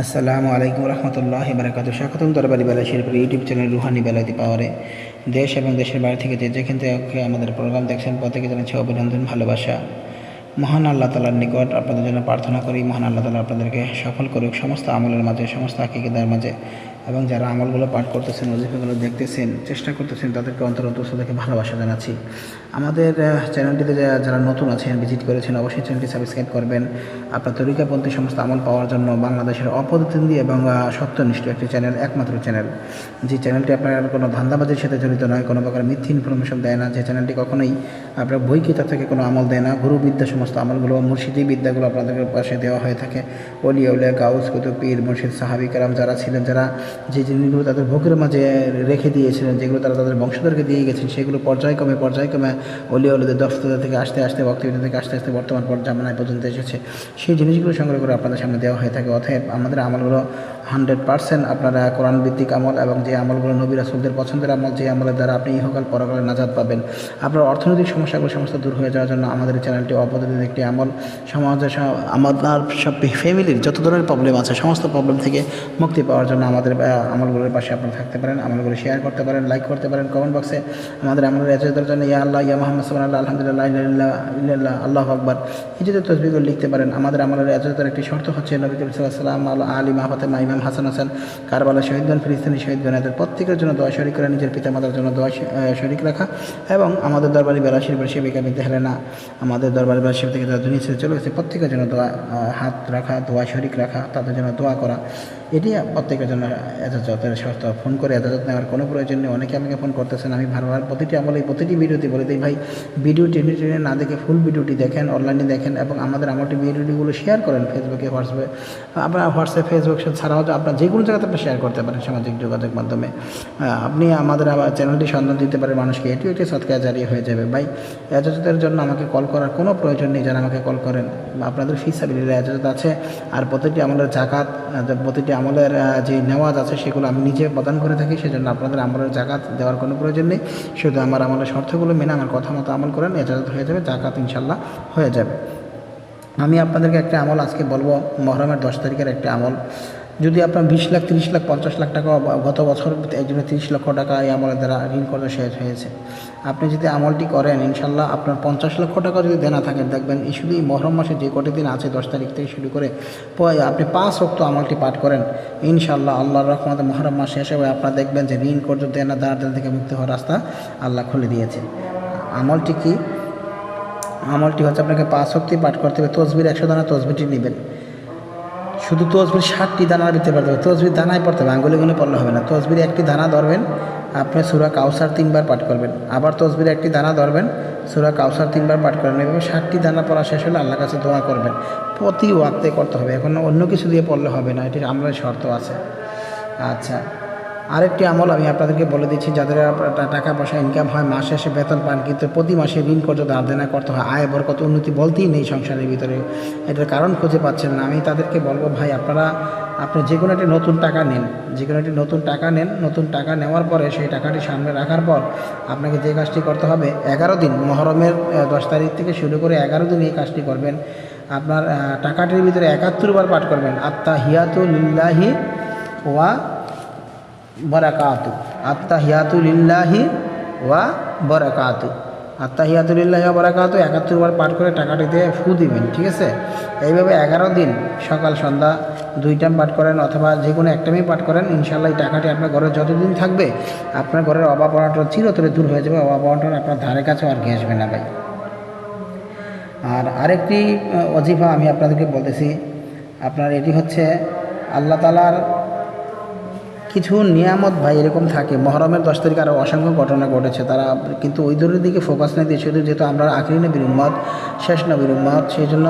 আসসালামু আলাইকুম রহমতুল্লাহ বারাকাতু স্বাগতম দরবারি বেলা শিল্পের ইউটিউব চ্যানেল রুহানি বেলাতি পাওয়ারে। দেশ এবং দেশের বাইরে থেকে যে যেখান থেকে আমাদের প্রোগ্রাম দেখছেন, প্রত্যেকে জানাচ্ছি অভিনন্দন, ভালোবাসা। মহান আল্লাহ তালার নিকট আপনাদের জন্য প্রার্থনা করি, মহান আল্লাহ তালা আপনাদেরকে সফল করুক, সমস্ত আমলের মাঝে, সমস্ত আকিকেদার মাঝে। এবং যারা আমলগুলো পাঠ করতেছেন ওজিফাগুলো দেখতেছেন, চেষ্টা করতেছেন, তাদেরকে অন্তর অন্তর ভালোবাসা জানাচ্ছি। আমাদের চ্যানেলটিতে যারা নতুন আছেন ভিজিট করেছেন, অবশ্যই চ্যানেলটি সাবস্ক্রাইব করবেন। আপনার তরিকাপন্থী সমস্ত আমল পাওয়ার জন্য বাংলাদেশের অপ্রতিদ্বন্দ্বী এবং সত্যনিষ্ঠ একটি চ্যানেল একমাত্র চ্যানেল যে চ্যানেলটি আপনার কোনো ধান্দাবাজির সাথে জড়িত নয়, কোনো প্রকার মিথ্যে ইনফরমেশন দেয় না। যে চ্যানেলটি কখনোই আপনার বই কিতাব থেকে কোনো আমল দেয় না। গুরুবিদ্যা সমস্ত আমলগুলো, মুর্শিদি বিদ্যাগুলো আপনাদের পাশে দেওয়া হয়ে থাকে। অলি উলিয়া গাউস, কুতুব পীর, মুর্শিদ, সাহাবি কালাম যারা ছিলেন, যারা যে জিনিসগুলো তাদের ভোগের মাঝে রেখে দিয়েছিলেন, যেগুলো তারা তাদের বংশধরকে দিয়ে গেছেন, সেগুলো পর্যায়ক্রমে পর্যায়ক্রমে অলি অলিদের দফতর থেকে আস্তে আস্তে বক্তব্য থেকে আস্তে আস্তে বর্তমান পর্যায়ে পর্যন্ত এসেছে। সেই জিনিসগুলো সংগ্রহ করে আপনাদের সামনে দেওয়া হয়ে থাকে। অতএব আমাদের আমলগুলো হান্ড্রেড পার্সেন্ট আপনারা কোরআন ভিত্তিক আমল এবং যে আমলগুলো নবী রাসুলদের পছন্দের আমল, যে আমলের দ্বারা আপনি ইহকাল পরকালে নাজাদ পাবেন। আপনার অর্থনৈতিক সমস্যাগুলো সমস্ত দূর হয়ে যাওয়ার জন্য আমাদের চ্যানেলটি অপদ্ধতির একটি আমল। সমাজের আপনার সব ফ্যামিলির যত ধরনের প্রবলেম আছে, সমস্ত প্রবলেম থেকে মুক্তি পাওয়ার জন্য আমাদের আমলগুলোর পাশে আপনারা থাকতে পারেন, আমলগুলো শেয়ার করতে পারেন লাইক করতে পারেন কমেন্ট বক্সে আমাদের আমলের এজেদের জন্য ইয়া আল্লাহ, ইয়া মোহাম্মদ সাল্লাহ আল্লাহ আলহামদুলিল্লাহ আল্লাহ আকবর। এই তসবিগুলো লিখতে পারেন, আমাদের আমলের এজেদের একটি শর্ত হচ্ছে নবী করিম সাল্লাম আলী মাহফাতেমা ইমাম হাসান হাসান, কারবালা শহীদগণ, ফিলিস্তিনি শহীদগণ, এদের প্রত্যেকের জন্য দোয়া শরিক করা, নিজের পিতামাতার জন্য দোয়া শরিক রাখা এবং আমাদের দরবারি বেলাশির সেবিকা বিদ্যা হেলেনা আমাদের দরবারি বেলাশির থেকে যারা দুনিয়া চলে গেছে। প্রত্যেকের জন্য দোয়া হাত রাখা, দোয়া শরিক রাখা, তাদের জন্য দোয়া করা। এটি প্রত্যেকের জন্য এজাজতের শর্ত। ফোন করে এজাজত নেওয়ার কোনো প্রয়োজন নেই। অনেকে আমাকে ফোন করতেছেন, আমি ভালোভাবে প্রতিটি আমলে প্রতিটি ভিডিওতে বলে দিই, ভাই, ভিডিও টেনে টেনে না দেখে ফুল ভিডিওটি দেখেন অনলাইনে দেখেন এবং আমাদের আমলটি ভিডিওটিগুলো শেয়ার করেন ফেসবুকে হোয়াটসঅ্যাপে আপনার হোয়াটসঅ্যাপ ফেসবুক ছাড়াও আপনার যে কোনো জায়গাতে আপনি শেয়ার করতে পারেন সামাজিক যোগাযোগ মাধ্যমে। আপনি আমাদের চ্যানেলটি সন্ধান দিতে পারেন মানুষকে। এটিও একটি সৎকার জারি হয়ে যাবে। ভাই এজাজতের জন্য আমাকে কল করার কোনো প্রয়োজন নেই। যারা আমাকে কল করেন, আপনাদের ফিস সাবিলির এজাজত আছে। আর প্রতিটি আমাদের জাকাত প্রতিটি আমলের যে নেওয়াজ আছে সেগুলো আমি নিজে প্রদান করে থাকি, সেজন্য আপনাদের আমলের জাকাত দেওয়ার কোনো প্রয়োজন নেই। শুধু আমার আমলের শর্তগুলো মেনে আমার কথা মতো আমল করেন, এজাজত হয়ে যাবে, জাকাত ইনশাল্লাহ হয়ে যাবে। আমি আপনাদেরকে একটা আমল আজকে বলব, মহরমের দশ তারিখের একটা আমল। যদি আপনার বিশ লাখ, তিরিশ লাখ, পঞ্চাশ লাখ টাকা গত বছর একজনের তিরিশ লক্ষ টাকা এই আমলের দ্বারা ঋণ করতে শেষ হয়েছে। আপনি যদি আমলটি করেন, ইনশাল্লাহ আপনার পঞ্চাশ লক্ষ টাকা যদি দেনা থাকেন দেখবেন শুধু এই মহরম মাসে যে কটি দিন আছে, দশ তারিখ থেকে শুরু করে আপনি পাঁচ অক্ত আমলটি পাঠ করেন, ইনশাল্লাহ আল্লাহর রহমতে মহরম মাস শেষ হবে। আপনারা দেখবেন যে ঋণ কর্য দেনা দাঁড় দেনা থেকে মুক্তি হওয়ার রাস্তা আল্লাহ খুলে দিয়েছে। আমলটি কি? আমলটি হচ্ছে আপনাকে পাঁচ শক্তি পাঠ করতে হবে। তসবির একশো দানা তসবিটি নেবেন। শুধু তসবির সাতটি দানা ভিতরে পড়তে হবে তসবির দানায় পড়তে হবে, আঙ্গুলে গুনে পড়লে হবে না। তসবির একটি দানা ধরবেন, আপনি সুরা কাউসার তিনবার পাঠ করবেন। আবার তসবির একটি দানা ধরবেন, সুরা কাউসার তিনবার পাঠ করবেন এবং ষাটটি দানা পড়া শেষ হলে আল্লাহর কাছে দোয়া করবেন। প্রতি ওয়াক্তে করতে হবে, এখন অন্য কিছু দিয়ে পড়লে হবে না, এটির আমরা শর্ত আছে। আচ্ছা। আরেকটি আমল আমি আপনাদেরকে বলে দিচ্ছি, যাদের টাকা পয়সা ইনকাম হয়, মাস শেষে বেতন পান, কিন্তু প্রতি মাসে ঋণ কর্য ধার দেনা করতে হয়। আয় বরকত উন্নতি বলতেই নেই সংসারের ভিতরে। এটার কারণ খুঁজে পাচ্ছেন না। আমি তাদেরকে বলব, ভাই, আপনারা, আপনি যে কোনো একটি নতুন টাকা নেন। যে কোনো একটি নতুন টাকা নেন, নতুন টাকা নেওয়ার পরে সেই টাকাটি সামনে রাখার পর আপনাকে যে কাজটি করতে হবে, এগারো দিন, মহরমের দশ তারিখ থেকে শুরু করে এগারো দিন এই কাজটি করবেন। আপনার টাকাটির ভিতরে একাত্তর বার পাঠ করবেন। আত্মা হিয়াতুলিল্লাহি ওয়া বরাকাতু আত্মাহিয়াতু লিল্লাহি ওয়া বরাকাতু আত্মাহিয়াতু লিল্লাহি ওয়া বরাকাতু একাত্তর বার পাঠ করে টাকাটিতে ফু দিবেন, ঠিক আছে? এইভাবে এগারো দিন সকাল, সন্ধ্যা দুই টাইম পাঠ করেন অথবা যে কোনো এক টাইমই পাঠ করেন ইনশাল্লাহ এই টাকাটি আপনার ঘরে যতদিন থাকবে, আপনার ঘরের অভাব অনটন চিরতরে দূর হয়ে যাবে, অভাব অনটন আপনার ধারে কাছেও আর ঘেসবে না ভাই। আর আরেকটি অজিফা আমি আপনাদেরকে বলতেছি, আপনার এটি হচ্ছে আল্লাহ তালার কিছু নিয়ামত ভাই এরকম থাকে। মহরমের দশ তারিখ আরও অসংখ্য ঘটনা ঘটেছে। তারা কিন্তু ওই ধরনের দিকে ফোকাস নেই। দিয়ে শুধু যেহেতু আমরা আখরি নবীর উম্মত, শেষ নবীর উম্মত, সেই জন্য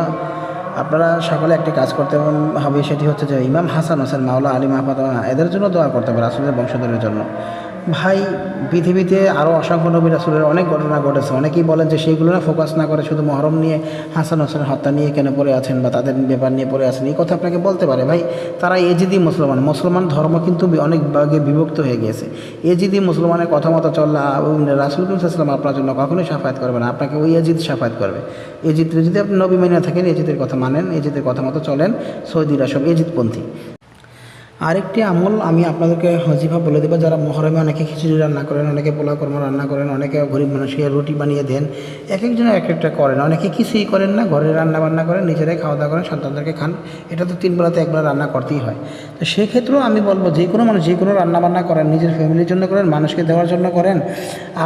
আপনারা সকলে একটি কাজ করতে হবে সেটি হচ্ছে যে ইমাম হাসান হোসেন, মাওলা আলী মাহমাদ, এদের জন্য দোয়া করতে হবে রাসুলের বংশধরের জন্য। ভাই, পৃথিবীতে আরও অসংখ্য নবী রাসুলের অনেক ঘটনা ঘটেছে। অনেকেই বলেন যে সেইগুলো না ফোকাস না করে শুধু মহরম নিয়ে হাসান হোসেন হত্যা নিয়ে কেন পড়ে আছেন বা তাদের ব্যাপার নিয়ে পড়ে আছেন, এই কথা আপনাকে বলতে পারে। ভাই, তারা এজিদি মুসলমান। মুসলমান ধর্ম কিন্তু অনেক ভাগে বিভক্ত হয়ে গিয়েছে। এজিদি মুসলমানের কথা মতো চললে রাসুল ইসলাম আপনার জন্য কখনোই সাফায়াত করবে না। আপনাকে ওই এজিদ সাফায়াত করবে। এজিদ যদি আপনি নবী মেনে থাকেন, এজিদের কথা মানেন, এজিদের কথা মতো চলেন সৌদিরা সব এজিদপন্থী। আরেকটি আমল আমি আপনাদেরকে হজিফা বলে দেবো। যারা মহরমে অনেকে খিচুড়ি রান্না করেন, অনেকে পোলা কর্ম রান্না করেন, অনেকে গরিব মানুষকে রুটি বানিয়ে দেন এক একজন এক একটা করেন। অনেকে কিছুই করেন না, ঘরে রান্না বান্না করেন, নিজেরাই খাওয়া দাওয়া করেন, সন্তানদেরকে খান। এটা তো তিন বেলাতে একবার রান্না করতেই হয়। তো সেক্ষেত্রেও আমি বলব, যে কোনো মানুষ যে কোনো রান্না বান্না করেন, নিজের ফ্যামিলির জন্য করেন, মানুষকে দেওয়ার জন্য করেন।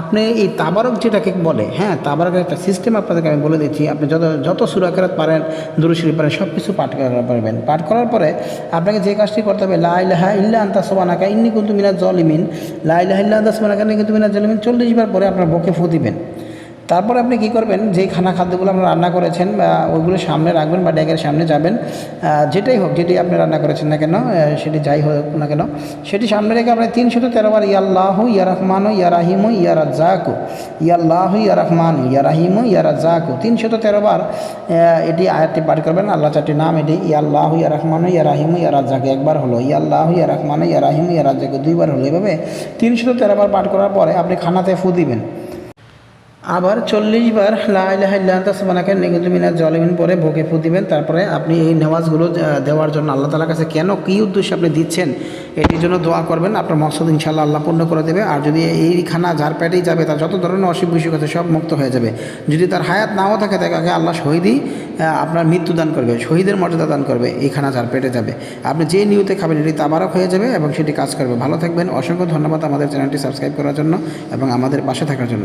আপনি এই তাবারক যেটাকে বলে হ্যাঁ তাবারকের একটা সিস্টেম আপনাদেরকে আমি বলে দিচ্ছি। আপনি যত যত সুরাকেরাত পারেন দুরুশরী পারেন সব কিছু পাঠ করা পারবেন পাঠ করার পরে আপনাকে যে কাজটি করতে হবে লা ইলাহা ইল্লা আন্তা সোবানাকা ইন্নি কিন্তু মিনাজ জলিমিন। লাইলাহা ইল্লা আন্তা সোবানাকা কিন্তু মিনাজ জলিমিন। চল্লিশ বার পরে আপনার বকে ফু দিবেন। তারপরে আপনি কি করবেন যে খানা খাদ্যগুলো আপনারা রান্না করেছেন, বা ওইগুলো সামনে রাখবেন বা ড্যাগের সামনে যাবেন যেটাই হোক, যেটি আপনি রান্না করেছেন না কেন সেটি যাই হোক না কেন, সেটি সামনে রেখে আপনি তিনশত তেরোবার ইয়াল্লাহ ইয়া রহমান ইয়া রাহিম ইয়া রাজ্জাকু ইয়াল্লাহ ইয়া রহমান ইয়া রাহিম ইয়া রাজ্জাকু তিনশত তেরোবার এটি আয়াতটি পাঠ করবেন, আল্লাহ চারটি নাম, এটি ইয়াল্লাহ ইয়া রহমান ইয়া রাহিম ইয়া রাজ্জাকু একবার হলো ইয়াল্লাহ ইয়া রহমান ইয়া রাহিম ইয়া রাজ্জাকু দুইবার হলো, এভাবে তিনশত তেরোবার পাঠ করার পরে আপনি খানাতে ফু দিবেন। আবার চল্লিশ বার লাহাইল্লাহমানাকে নিগুন্তু মিনার জলমিন পরে ভোগে ফু দিবেন। তারপরে আপনি এই নেওয়াজগুলো দেওয়ার জন্য আল্লাহ তালার কাছে কেন, কী উদ্দেশ্যে আপনি দিচ্ছেন, এটির জন্য দোয়া করবেন। আপনার মকসদ ইনশাল্লাহ আল্লাহ পূর্ণ করে দেবে। আর যদি এই খানা যার পেটেই যাবে, তার যত ধরনের অসুখ বিসুখ আছে সব মুক্ত হয়ে যাবে। যদি তার হায়াত নাও থাকে, তাকে আল্লাহ শহীদই আপনার মৃত্যু দান করবে, শহীদের মর্যাদা দান করবে এই খানা যার পেটে যাবে। আপনি যে নিউতে খাবেন, এটি তাবারক হয়ে যাবে এবং সেটি কাজ করবে। ভালো থাকবেন। অসংখ্য ধন্যবাদ আমাদের চ্যানেলটি সাবস্ক্রাইব করার জন্য এবং আমাদের পাশে থাকার জন্য।